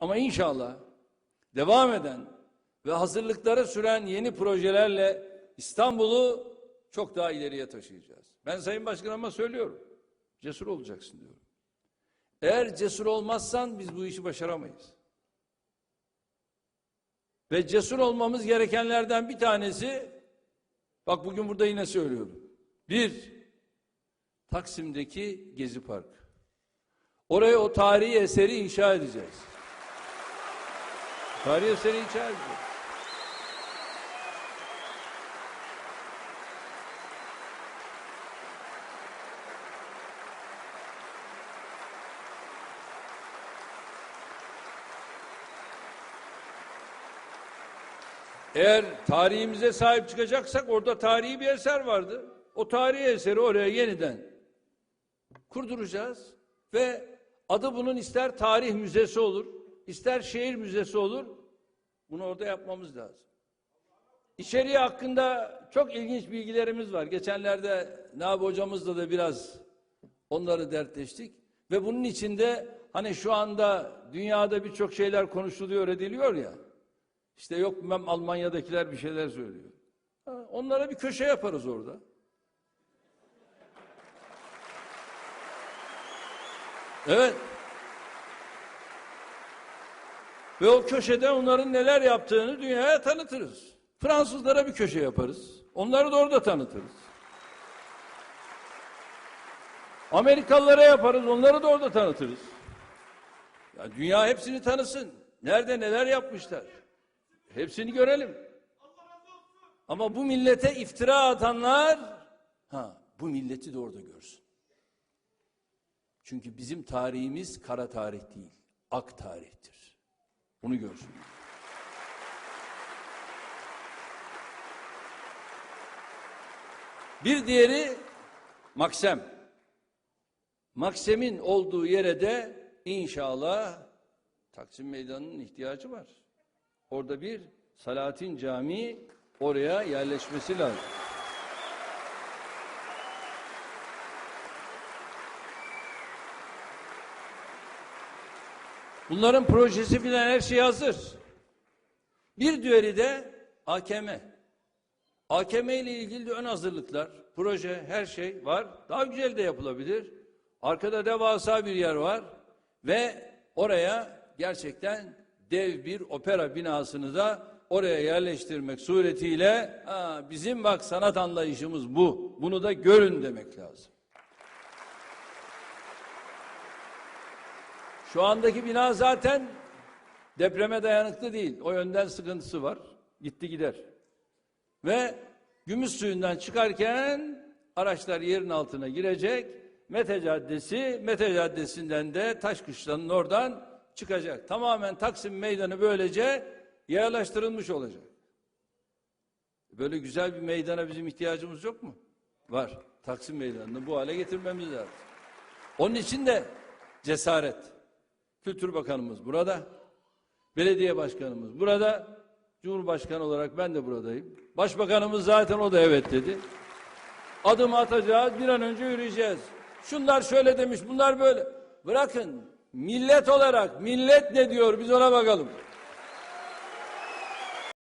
Ama inşallah devam eden ve hazırlıkları süren yeni projelerle İstanbul'u çok daha ileriye taşıyacağız. Ben Sayın Başkanıma söylüyorum. Cesur olacaksın diyorum. Eğer cesur olmazsan biz bu işi başaramayız. Ve cesur olmamız gerekenlerden bir tanesi, bak bugün burada yine söylüyorum. Bir, Taksim'deki Gezi Parkı. Oraya o tarihi eseri inşa edeceğiz. Eseri inşa edeceğiz. Eğer tarihimize sahip çıkacaksak orada tarihi bir eser vardı. O tarihi eseri oraya yeniden kurduracağız ve adı bunun ister tarih müzesi olur, ister şehir müzesi olur. Bunu orada yapmamız lazım. İçeriği hakkında çok ilginç bilgilerimiz var. Geçenlerde Nabi hocamızla da biraz onları dertleştik. Ve bunun içinde hani şu anda dünyada birçok şeyler konuşuluyor ediliyor ya. İşte yok bilmem Almanya'dakiler bir şeyler söylüyor. Onlara bir köşe yaparız orada. Evet. Ve o köşede onların neler yaptığını dünyaya tanıtırız. Fransızlara bir köşe yaparız. Onları da orada tanıtırız. Amerikalılara yaparız, onları da orada tanıtırız. Ya dünya hepsini tanısın. Nerede neler yapmışlar. Hepsini görelim. Ama bu millete iftira atanlar ha bu milleti de orada görsün. Çünkü bizim tarihimiz kara tarih değil, ak tarihtir. Bunu görsün. Bir diğeri Maksem. Maksem'in olduğu yere de inşallah Taksim Meydanı'nın ihtiyacı var. Orada bir Salatin Camii oraya yerleşmesi lazım. Bunların projesi filan her şey hazır. Bir diğeri de AKM. AKM ile ilgili de ön hazırlıklar, proje, her şey var. Daha güzel de yapılabilir. Arkada devasa bir yer var ve oraya gerçekten dev bir opera binasını da oraya yerleştirmek suretiyle ha, bizim bak sanat anlayışımız bu. Bunu da görün demek lazım. Şu andaki bina zaten depreme dayanıklı değil. O yönden sıkıntısı var. Gitti gider. Ve gümüş suyundan çıkarken araçlar yerin altına girecek. Mete Caddesi, Mete Caddesi'nden de Taşkışla'nın oradan çıkacak. Tamamen Taksim Meydanı böylece yerleştirilmiş olacak. Böyle güzel bir meydana bizim ihtiyacımız yok mu? Var. Taksim Meydanı'nı bu hale getirmemiz lazım. Onun için de cesaret. Kültür Bakanımız burada. Belediye Başkanımız burada. Cumhurbaşkanı olarak ben de buradayım. Başbakanımız zaten o da evet dedi. Adım atacağız, bir an önce yürüyeceğiz. Şunlar şöyle demiş, bunlar böyle. Bırakın, millet olarak, millet ne diyor biz ona bakalım.